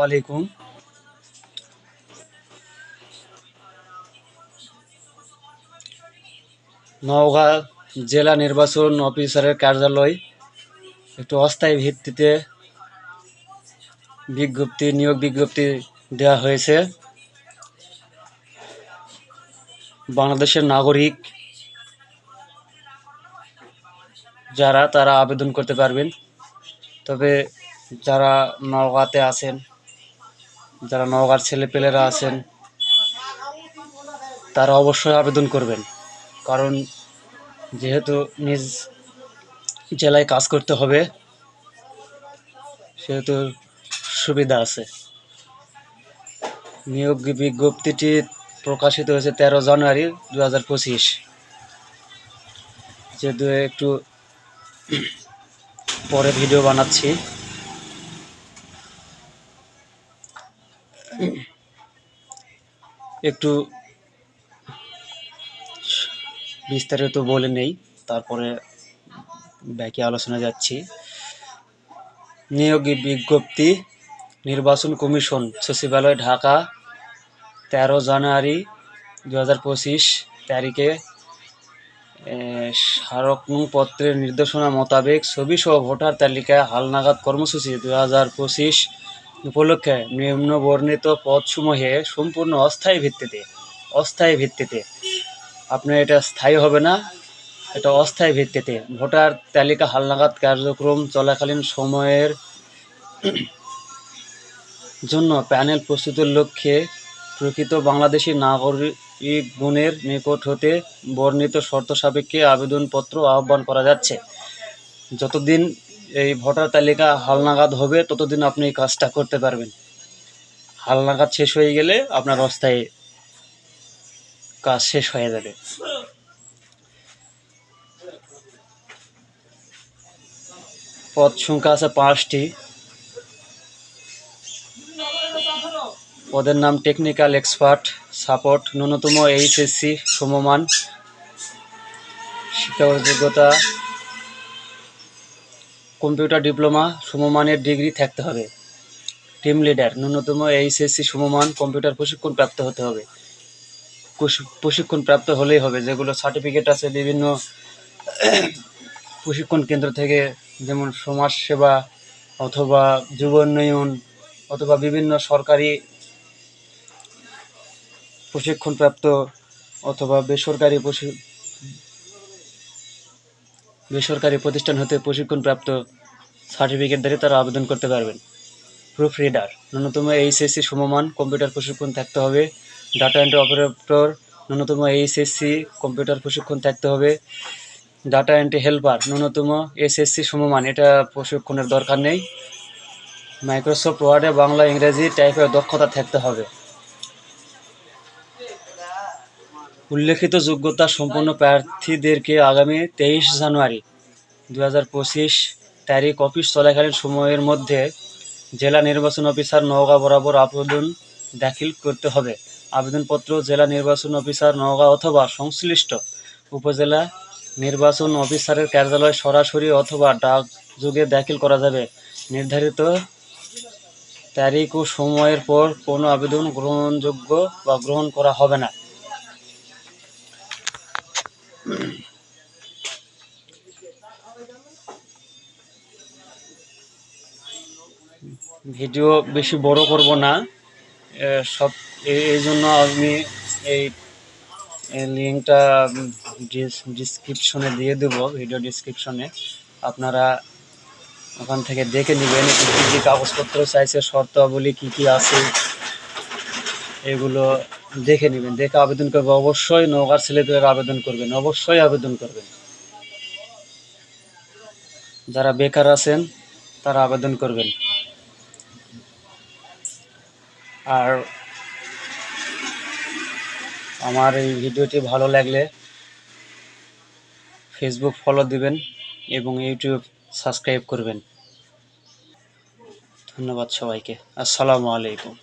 আলাইকুম নওগাঁ জেলা নির্বাচন অফিসারের কার্যালয় একটু অস্থায়ী ভিত্তিতে বিজ্ঞপ্তি, নিয়োগ বিজ্ঞপ্তি দেওয়া হয়েছে। বাংলাদেশের নাগরিক যারা, তারা আবেদন করতে পারবেন। তবে যারা নওগাঁতে আছেন যারা নওগাঁর ছেলেপেলেরা আছেন, তারা অবশ্যই আবেদন করবেন। কারণ যেহেতু নিজ জেলায় কাজ করতে হবে, সেহেতু সুবিধা আছে। নিয়োগ বিজ্ঞপ্তিটি প্রকাশিত হয়েছে তেরো জানুয়ারি দু হাজার পঁচিশ। যেহেতু একটু পরে ভিডিও বানাচ্ছি। একটু বিস্তারিত বলে নেই, তারপরে বাকি আলোচনা যাচ্ছি। নিয়োগ বিজ্ঞপ্তি, নির্বাচন কমিশন, সচিবালয়, ঢাকা, তেরো জানুয়ারি দু হাজার পঁচিশ তারিখে স্মারকপত্রের নির্দেশনা মোতাবেক ছবি সহ ভোটার তালিকায় হালনাগাদ কর্মসূচি দু হাজার পঁচিশ উপলক্ষে নিম্ন বর্ণিত পদসমূহে সম্পূর্ণ অস্থায়ী ভিত্তিতে অস্থায়ী ভিত্তিতে। আপনার এটা স্থায়ী হবে না, এটা অস্থায়ী ভিত্তিতে। ভোটার তালিকা হালনাগাদ কার্যক্রম চলাকালীন সময়ের জন্য প্যানেল প্রস্তুতের লক্ষ্যে প্রকৃত বাংলাদেশি নাগরিক গুণের নিকট হতে বর্ণিত শর্ত সাপেক্ষে আবেদনপত্র আহ্বান করা যাচ্ছে। যতদিন এই ভোটার তালিকা হালনাগাদ হবে, ততদিন আপনি এই কাজটা করতে পারবেন। হালনাগাদ শেষ হয়ে গেলে আপনার অস্থায়ী কাজ শেষ হয়ে যাবে। পদ সংখ্যা আছে পাঁচটি। পদের নাম টেকনিক্যাল এক্সপার্ট সাপোর্ট ন্যূনতম এইচএসসি সমমান, শিক্ষাগত যোগ্যতা কম্পিউটার ডিপ্লোমা, সমমানের ডিগ্রি থাকতে হবে। টিম লিডার, ন্যূনতম এইচএসসি সমমান কম্পিউটার প্রশিক্ষণ প্রাপ্ত হতে হবে। প্রশি- প্রশিক্ষণ প্রাপ্ত হলেই হবে, যেগুলো সার্টিফিকেট আছে বিভিন্ন প্রশিক্ষণ কেন্দ্র থেকে, যেমন সমাজ সেবা অথবা যুব উন্নয়ন অথবা বিভিন্ন সরকারি প্রশিক্ষণপ্রাপ্ত অথবা বেসরকারি প্রশি- বেসরকারি প্রতিষ্ঠান হতে প্রশিক্ষণপ্রাপ্ত সার্টিফিকেট দ্বারা তারা আবেদন করতে পারবেন। প্রুফ রিডার ন্যূনতম এইচএসসি সমমান কম্পিউটার প্রশিক্ষণ থাকতে হবে। ডাটা এন্ট্রি অপারেটর ন্যূনতম এইচএসসি কম্পিউটার প্রশিক্ষণ থাকতে হবে। ডাটা এন্ট্রি হেল্পার ন্যূনতম এসএসসি সমমান, এটা প্রশিক্ষণের দরকার নেই। মাইক্রোসফট ওয়ার্ডে বাংলা, ইংরেজি টাইপের দক্ষতা থাকতে হবে। উল্লেখিত যোগ্যতা সম্পন্ন প্রার্থীদেরকে আগামী তেইশ জানুয়ারি দু হাজার পঁচিশ তারিখ অফিস চলাকালীন সময়ের মধ্যে জেলা নির্বাচন অফিসার নওগাঁ বরাবর আবেদন দাখিল করতে হবে। আবেদনপত্র জেলা নির্বাচন অফিসার নওগাঁ অথবা সংশ্লিষ্ট উপজেলা নির্বাচন অফিসারের কার্যালয় সরাসরি অথবা ডাক যোগে দাখিল করা যাবে। নির্ধারিত তারিখ ও সময়ের পর কোনো আবেদন গ্রহণযোগ্য বা গ্রহণ করা হবে না। ভিডিও বেশি বড় করব না। সব এই জন্য আমি এই লিঙ্কটা ডিসক্রিপশনে দিয়ে দেব, ভিডিও ডিসক্রিপশনে। আপনারা ওখান থেকে দেখে নেবেন কী কী কাগজপত্র চাইছে, শর্তাবলী কী কী আছে। এগুলো দেখে নেবেন। দেখে আবেদন করবে। অবশ্যই নৌকার ছেলেপেলেরা আবেদন করবেন। অবশ্যই আবেদন করবেন। যারা বেকার আছেন, তারা আবেদন করবেন। আর আমার এই ভিডিওটি ভালো লাগলে ফেসবুক ফলো দিবেন এবং ইউটিউব সাবস্ক্রাইব করবেন। ধন্যবাদ সবাইকে। আসসালামু আলাইকুম।